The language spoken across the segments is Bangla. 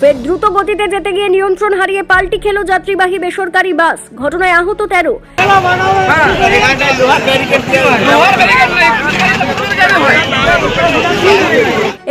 ফের দ্রুত গতিতে যেতে গিয়ে নিয়ন্ত্রণ হারিয়ে পাল্টি খেলো যাত্রীবাহী বেসরকারি বাস। ঘটনায় আহত তেরো।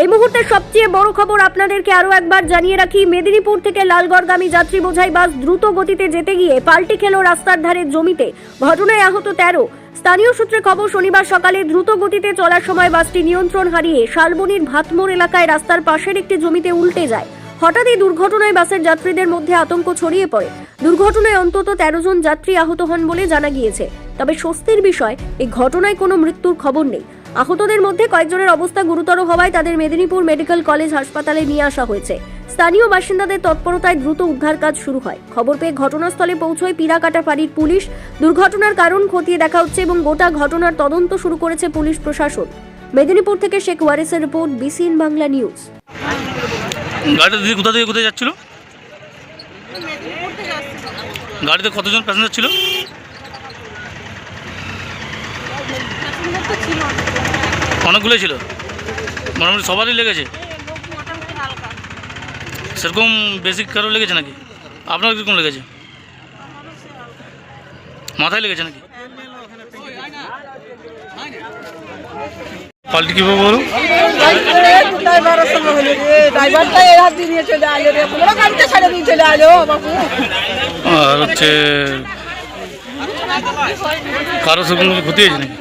এই মুহূর্তে সবচেয়ে বড় খবর আপনাদেরকে আরও একবার জানিয়ে রাখি, মেদিনীপুর থেকে লালগড়গামী যাত্রী বোঝাই বাস দ্রুত গতিতে যেতে গিয়ে পাল্টি খেলো রাস্তার ধারে জমিতে। ঘটনায় আহত তেরো। স্থানীয় সূত্রে খবর, শনিবার সকালে দ্রুত গতিতে চলার সময় বাসটি নিয়ন্ত্রণ হারিয়ে শালবনির ভাতমোড় এলাকায় রাস্তার পাশের একটি জমিতে উল্টে যায়। হঠাৎই দুর্ঘটনায় বাসের যাত্রীদের মধ্যে আতঙ্ক ছড়িয়ে পড়ে। দুর্ঘটনায় অন্তত তেরো জন যাত্রী আহত হন বলে জানা গিয়েছে। তবে স্বস্তির বিষয় এই ঘটনায় কোনো মৃত্যুর খবর নেই। আহতদের মধ্যে কয়েকজনের অবস্থা গুরুতর হওয়ায় তাদের মেদিনীপুর মেডিকেল কলেজ হাসপাতালে নিয়ে আসা হয়েছে। স্থানীয় বাসিন্দাদের তৎপরতায় দ্রুত উদ্ধার কাজ শুরু হয়। খবর পেয়ে ঘটনাস্থলে পৌঁছয় পিরাকাটা ফাঁড়ির পুলিশ। দুর্ঘটনার কারণ খতিয়ে দেখা হচ্ছে এবং গোটা ঘটনার তদন্ত শুরু করেছে পুলিশ প্রশাসন। মেদিনীপুর থেকে শেখ ওয়ারিসের রিপোর্ট, বিসিএন বাংলা নিউজ। গাড়িটা দিদি কোথা থেকে কোথায় যাচ্ছিল? গাড়িতে কতজন প্যাসেঞ্জার ছিল? অনেকগুলোই ছিল। মোটামুটি সবারই লেগেছে? সেরকম বেসিক কারও লেগেছে নাকি? আপনার কীরকম লেগেছে? মাথায় লেগেছে নাকি? পাল্টি কীভাবে বলুন? আর হচ্ছে কারও সঙ্গে ক্ষতি হয়েছে নাকি?